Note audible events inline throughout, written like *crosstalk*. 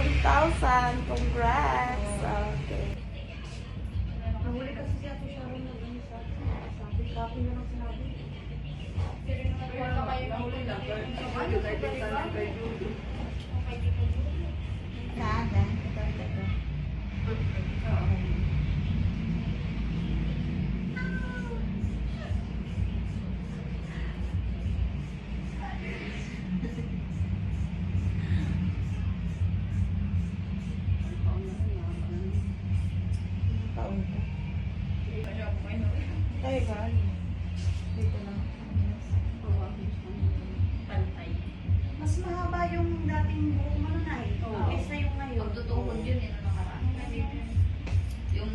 40,000. Congrats! Okay. Nahuli kasi si Ate Sharon na din sa sabi. Sabi na lang sinabi. Nahuli lang. Ano sa kanya kay Judy? Saan? Ito, ito, ito. Mas mahaba yung dating buhok mo na eh. Oo. Kesa yung ngayon. Pagtutuhon yun, yun ang nakaraan. Yung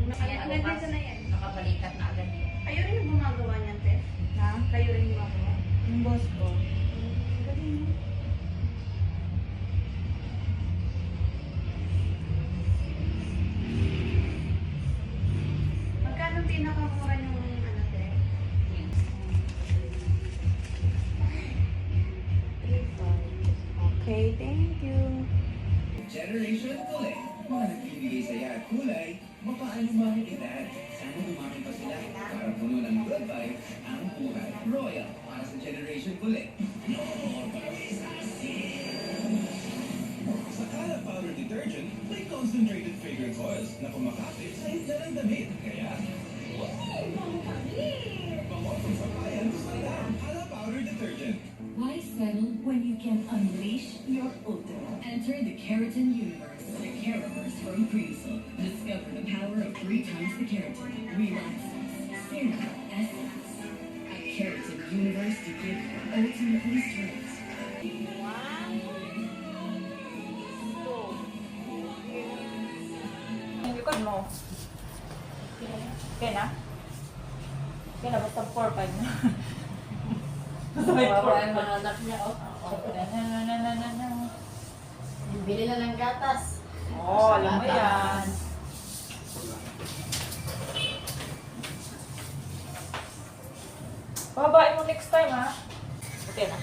bukas, dito na yan. Nakabalikat na agad yun. Kayo rin yung gumagawa niyan, te? Ha? Kayo rin yung gumagawa. Yung boss ko. Galing mo. Thank you. Generation Kulay. Mga nagbibigay saya at kulay, mapaalumang edad. Sana dumami pa sila para puno ng good vibes ang buhay. Royal para sa Generation Kulay. Sa Kala Powder Detergent, may concentrated fragrance oils na kumakapit sa hita ng damit. Kaya, wow! Bango kung sa bayan, gusto lang. Kala Powder Detergent. Why settle when you can unleash your ultimate? Enter the keratin universe. The Keraverse from Creamsil. Discover the power of three times the keratin. Relaxes, serum, essence. A keratin universe to give you ultimately straight. Yung likod mo. Okay na? Okay na, basta 4-5 na. Basta may Kawawa yung 4-5. mga anak niya, oh. Bili na ng gatas. Oh, alam mo yan. Babae mo next time, ha? Okay na.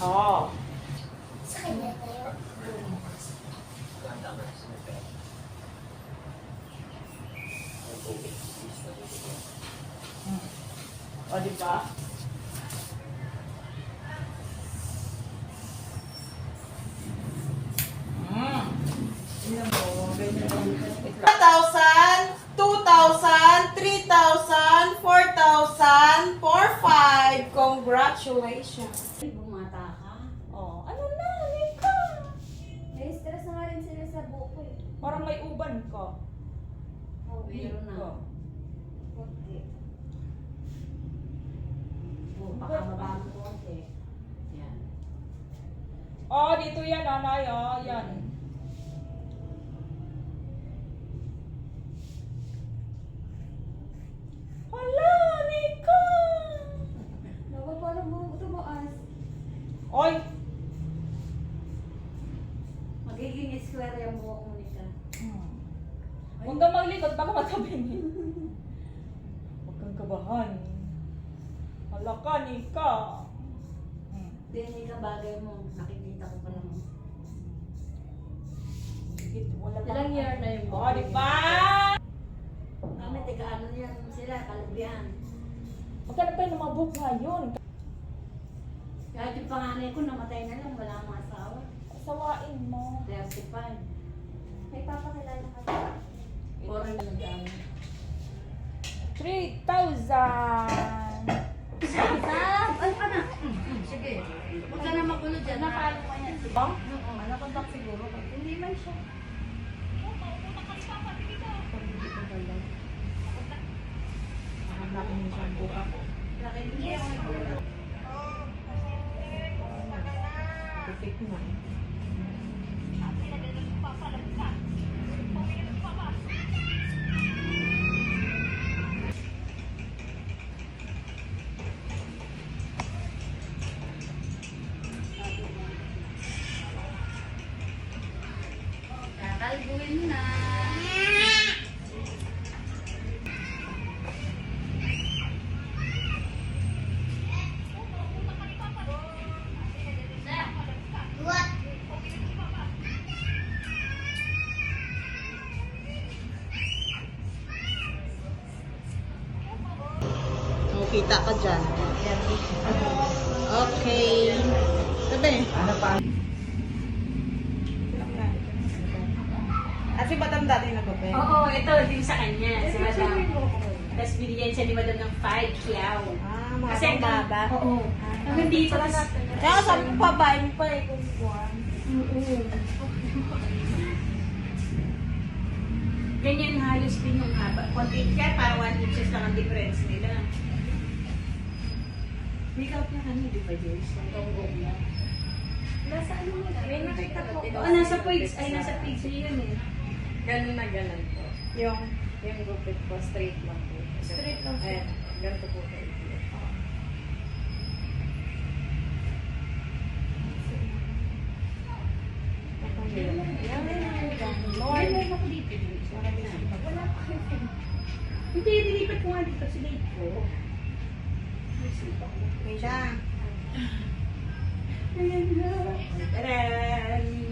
Oh. O, di ba? Mm. Tingnan mo, ganyan lang. Wait lang. 1,000, 2,000, 3,000, 4,000, 4,500. Congratulations. Bumata ka. Oh, ano na, Nika? Na-stress na nga rin sila sa buko eh. Parang may uban ka. Oh, meron na. Ka. Konti. Oh, pakababa mo konti. Yan. Dito yan, nanay. Oh, yan. Hala, Nika! Nawa parang mo tumaas. Oy! Magiging square yung buhok mo nito. Huwag kang maglikod, baka matabingin. *laughs* Huwag kang kabahan. Hala ka, Nika. Hmm. Hindi ka bagay mo. Nakikita ko pa naman. Ilang year na yung Oh, di ba? Kami, taga ano yan sila, kalugyan. Magkano pa yung mga book ngayon? Kahit yung panganay ko namatay na lang, wala akong asawa. Sawain mo. 35. May papakilala ka ba? Foreign na nag 3,000! Ay, pa na. Sige. Huwag ka na magulo dyan. Napalo ka yan. Ba? Oo, nakontak siguro. Hindi man siya. Hanapin mo siyang buka. Laki hindi ako naggulo. Perfect na. Mo na. Kita ka dyan. Okay. Sabi. Ano pa? Si Madam dati nagkape. Oo, ito, din sa kanya, sa madam. Tapos binigyan siya ni madam ng 5 kilaw. Ah, Kasi hanggang- baba. Oo. Hanggang dito. tas- Kaya sabi ko pabain pa eh kung kuwan. *laughs* Ganyan halos din yung haba. Konti kaya parang 1 inches lang ang difference nila. Makeup niya kanina, di ba, Joyce? Ang tonggong niya. Nasa ano mo na? May nakita po. Oo, nasa page, ay nasa page niya yun eh. Ganun na ganun po. Yung Yung gupit po, straight lang po. Straight lang po. Ayan, ganito po kayo. Hindi, nilipat ko nga dito si Dave ko. may siya. Ayan na. Taran!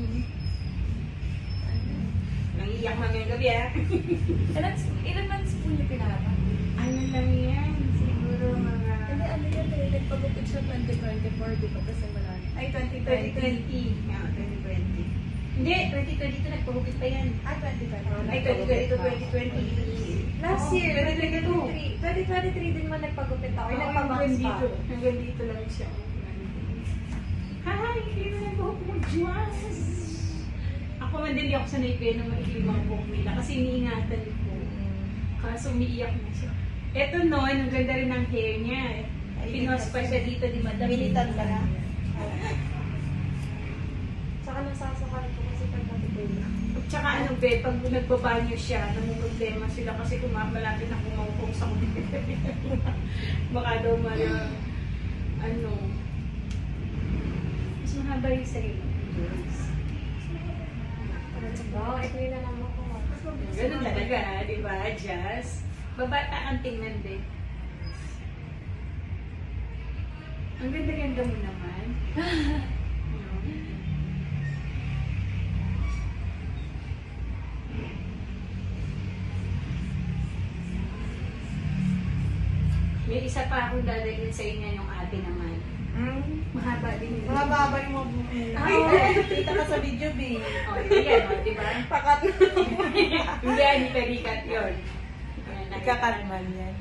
Ah. *laughs* Ilan, ilan months po niyo pinarapan? Ano lang yan? Siguro mga... Hindi, ano yan eh. Nagpagupit siya 2024, di ba? Kasi wala na. Ay, 2020. Yeah, 2020. Hindi, 2022 nagpahupit pa yan. Ah, 2020. Ay, 2022, 2020. Last Oo, year, 2022. 2023. 2023 din mo nagpagupit ako. Ay, Nagpabangs hanggang pa. dito. Hanggang dito lang siya. Hi! Kaya na buhok mo, Diyos! Ako man din di ako sanay kayo ng mailim ang buhok nila kasi iniingatan ko. Kaso umiiyak na siya. Eto noon, ang ganda rin ng hair niya. Pinos pa siya dito di Madam. Militan ka na? *laughs* Saka nasasakal ko kasi pag natutulog. Tsaka ano be, pag nagbabanyo siya, namumroblema sila kasi kung ma- malapit na kumangkong sa kulit. *laughs* Baka daw mga, ano, mas mahaba yung sa'yo. Wow, ito yun na naman ko. Ganun talaga, di ba, Jazz? Babata ang tingnan din. Ang ganda-ganda mo naman. May isa pa akong dadalhin sa inyo yung ate naman. Hmm? Mahaba din yun. Mga baba yung mga buhok. Ay, Ay, kita ka sa video, B. Oh, yun yan, oh, di ba? Pakat. Hindi, cut yun. Ayan, nakita Ikakat man yan.